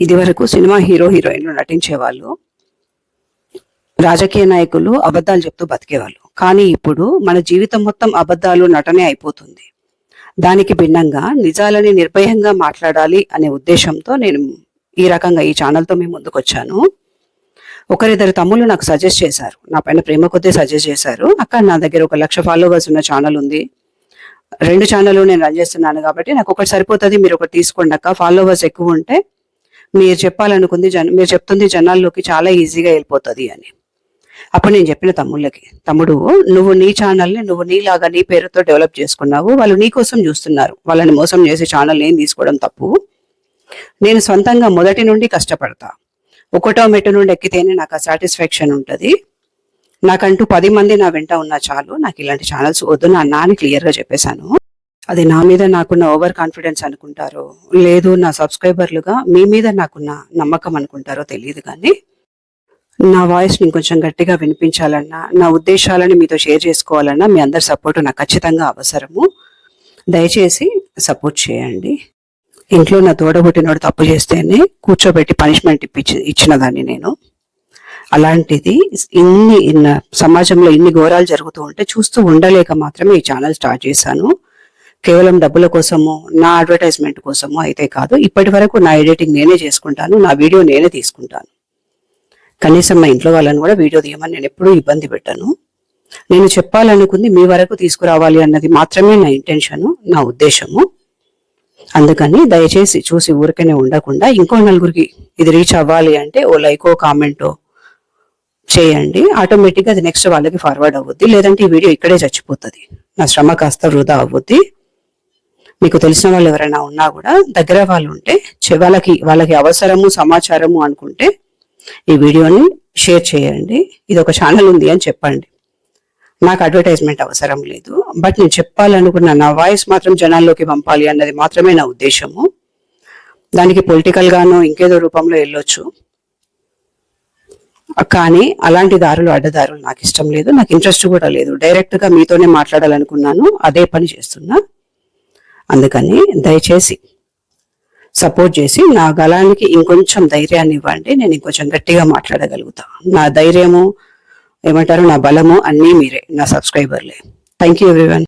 ఇది వరకు cinema hero హీరోయిన్లు నటించేవాళ్ళు. రాజకీయ నాయకులు అబద్ధాలు చెప్తూ బతికేవాళ్ళు. కానీ ఇప్పుడు మన జీవితం మొత్తం అబద్ధాలు నటనే అయిపోతుంది. దానికి భిన్నంగా నిజాలని నిర్భయంగా మాట్లాడాలి అనే ఉద్దేశంతో నేను ఈ రకంగా ఈ ఛానల్తో మేము ముందుకొచ్చాను. ఒకరిద్దరు తమ్ముళ్ళు నాకు సజెస్ట్ చేశారు. నా పైన ప్రేమ కొద్దీ సజెస్ట్ చేశారు. అక్క నా దగ్గర ఒక లక్ష ఫాలోవర్స్ ఉన్న ఛానల్ ఉంది. రెండు ఛానల్ నేను రన్ చేస్తున్నాను కాబట్టి నాకు ఒకటి సరిపోతుంది మీరు ఒకటి తీసుకోండి అక్క. ఫాలోవర్స్ ఎక్కువ ఉంటే మీరు చెప్పాలనుకుంది జన మీరు చెప్తుంది జనాల్లోకి చాలా ఈజీగా వెళ్ళిపోతుంది అని. అప్పుడు నేను చెప్పిన తమ్ముళ్ళకి తమ్ముడు నువ్వు నీ ఛానల్ని నువ్వు నీలాగా నీ పేరుతో డెవలప్ చేసుకున్నావు. వాళ్ళు నీ కోసం చూస్తున్నారు. వాళ్ళని మోసం చేసే ఛానల్ నేను తీసుకోవడం తప్పు. నేను సొంతంగా మొదటి నుండి కష్టపడతా. ఒకటో మెట్టు నుండి ఎక్కితేనే నాకు ఆ సాటిస్ఫాక్షన్ ఉంటుంది. నాకంటూ పది మంది నా వెంట ఉన్న చాలు. నాకు ఇలాంటి ఛానల్స్ వద్దు నా నాని క్లియర్గా చెప్పేశాను. అది నా మీద నాకున్న ఓవర్ కాన్ఫిడెన్స్ అనుకుంటారో లేదు నా సబ్స్క్రైబర్లుగా మీ మీద నాకున్న నమ్మకం అనుకుంటారో తెలియదు కానీ నా వాయిస్ని ఇంకొంచెం గట్టిగా వినిపించాలన్నా నా ఉద్దేశాలని మీతో షేర్ చేసుకోవాలన్నా మీ అందరి సపోర్ట్ నాకు ఖచ్చితంగా అవసరము. దయచేసి సపోర్ట్ చేయండి. ఇంట్లో నా తోడబుట్టినోడు తప్పు చేస్తేనే కూర్చోబెట్టి పనిష్మెంట్ ఇప్పించి ఇచ్చినదాన్ని నేను. అలాంటిది ఇన్ని ఇన్న సమాజంలో ఇన్ని ఘోరాలు జరుగుతూ ఉంటే చూస్తూ ఉండలేక మాత్రమే ఈ ఛానల్ స్టార్ట్ చేశాను. కేవలం డబ్బుల కోసము నా అడ్వర్టైజ్మెంట్ కోసము అయితే కాదు ఇప్పటి వరకు నా ఎడిటింగ్ నేనే చేసుకుంటాను నా వీడియో నేనే తీసుకుంటాను. కనీసం మా ఇంట్లో వాళ్ళని కూడా వీడియో తీయమని నేను ఎప్పుడూ ఇబ్బంది పెట్టాను. నేను చెప్పాలనుకుంది మీ వరకు తీసుకురావాలి అన్నది మాత్రమే నా ఇంటెన్షను నా ఉద్దేశము. అందుకని దయచేసి చూసి ఊరికనే ఉండకుండా ఇంకో నలుగురికి ఇది రీచ్ అవ్వాలి అంటే ఓ లైకో కామెంటో చేయండి. ఆటోమేటిక్గా అది నెక్స్ట్ వాళ్ళకి ఫార్వర్డ్ అవ్వద్ది లేదంటే ఈ వీడియో ఇక్కడే చచ్చిపోతుంది. నా శ్రమ కాస్త వృధా అవ్వద్ది మీకు తెలిసిన వాళ్ళు ఎవరైనా ఉన్నా కూడా దగ్గర వాళ్ళు ఉంటే వాళ్ళకి వాళ్ళకి అవసరము సమాచారము అనుకుంటే ఈ వీడియోని షేర్ చేయండి. ఇది ఒక ఛానల్ ఉంది అని చెప్పండి. నాకు అడ్వర్టైజ్మెంట్ అవసరం లేదు. బట్ నేను చెప్పాలనుకున్న నా వాయిస్ మాత్రం జనాల్లోకి పంపాలి అన్నది మాత్రమే నా ఉద్దేశము. దానికి పొలిటికల్గానో ఇంకేదో రూపంలో వెళ్ళొచ్చు. కానీ అలాంటి దారులు అడ్డదారులు నాకు ఇష్టం లేదు. నాకు ఇంట్రెస్ట్ కూడా లేదు. డైరెక్ట్గా మీతోనే మాట్లాడాలనుకున్నాను. అదే పని చేస్తున్నా. అందుకని దయచేసి సపోర్ట్ చేసి నా గలానికి ఇంకొంచెం ధైర్యాన్ని ఇవ్వండి. నేను ఇంకొంచెం గట్టిగా మాట్లాడగలుగుతా. నా ధైర్యము ఏమంటారు నా బలము అన్నీ మీరే నా సబ్స్క్రైబర్లే. Thank you everyone